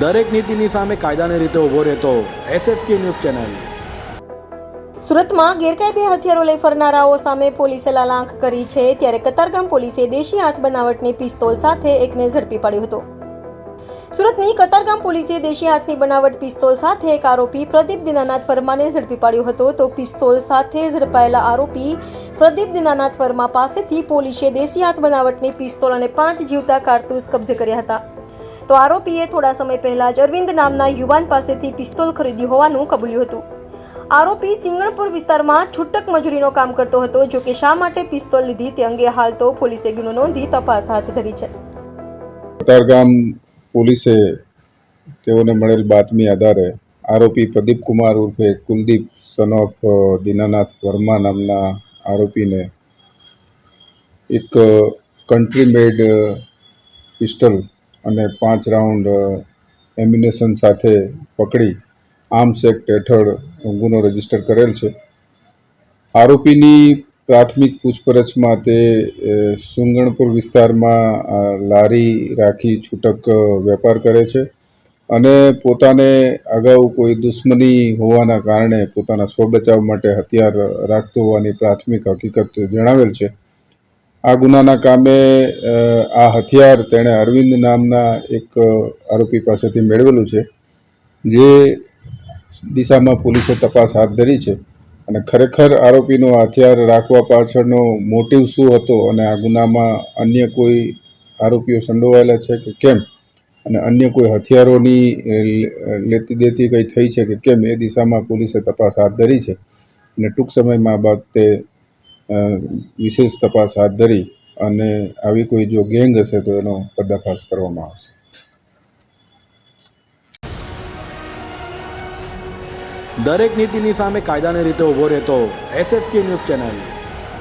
દરેક નીતિની સામે કાયદાની રીતે ઊભો રહેતો એસએસકે ન્યૂઝ ચેનલ. સુરતમાં ગેરકાયદે હથિયારો લઈ ફરનારાઓ સામે પોલીસે લાલાંક કરી છે, ત્યારે કતારગામ પોલીસે દેશી હાથ બનાવટની પિસ્તોલ સાથે એકને ઝડપી પાડ્યો હતો. સુરતની કતારગામ પોલીસે દેશી હાથની બનાવટ પિસ્તોલ સાથે એક આરોપી પ્રદીપ દિનાનાથ વર્માને ઝડપી પાડ્યો હતો, તો પિસ્તોલ સાથે ઝડપાયેલા આરોપી પ્રદીપ દિનાનાથ વર્મા પાસેથી પોલીસે દેશી હાથ બનાવટની પિસ્તોલ અને પાંચ જીવતા કારતૂસ કબજે કર્યા હતા. તો આરોપીએ થોડા સમય પહેલા જ અરવિંદ નામના યુવાન પાસેથી પિસ્તોલ ખરીદ્યું હોવાનું કબૂલ્યું હતું. આરોપી સિંગણપુર વિસ્તારમાં છૂટક મજૂરીનો કામ કરતો હતો, જો કે શા માટે પિસ્તોલ લીધી તે અંગે હાલ તો પોલીસે ગુનો નોંધી તપાસ હાથ ધરી છે. કતારગામ પોલીસે તેઓને મળેલ બાતમી આધારે આરોપી પ્રદીપ કુમાર ઉર્ફે કુલદીપ સન દીનાનાથ વર્મા નામના આરોપીને એક કન્ટ્રી મેડ પિસ્ટલ અને પાંચ રાઉન્ડ એમ્યુનેશન સાથે પકડી આર્મ્સ એક્ટ હેઠળ ગુનો રજિસ્ટર કરેલ છે. આરોપીની પ્રાથમિક પૂછપરછમાં તે સુંગણપુર વિસ્તારમાં લારી રાખી છૂટક વેપાર કરે છે અને પોતાને અગાઉ કોઈ દુશ્મની હોવાના કારણે પોતાના સ્વ બચાવ માટે હથિયાર રાખતો હોવાની પ્રાથમિક હકીકત જણાવેલ છે. આ ગુનાના કામે આ હથિયાર તેણે અરવિંદ નામના એક આરોપી પાસેથી મેળવેલું છે, જે દિશામાં પોલીસે તપાસ હાથ ધરી છે અને ખરેખર આરોપીનો હથિયાર રાખવા પાછળનો મોટિવ શું હતો અને આ ગુનામાં અન્ય કોઈ આરોપીઓ સંડોવાયેલા છે કે કેમ? અને અન્ય કોઈ હથિયારોની લેતી દેતી કંઈ થઈ છે કે કેમ? એ દિશામાં પોલીસે તપાસ હાથ ધરી છે અને ટૂંક સમયમાં આ બાબતે વિશેષ તપાસ હાથ ધરી અને આવી કોઈ જો ગેંગ હશે તો એનો પર્દાફાશ કરવામાં આવશે. દરેક નીતિની સામે કાયદાની રીતે ઊભો રહેતો એસએસકે ન્યૂઝ ચેનલ.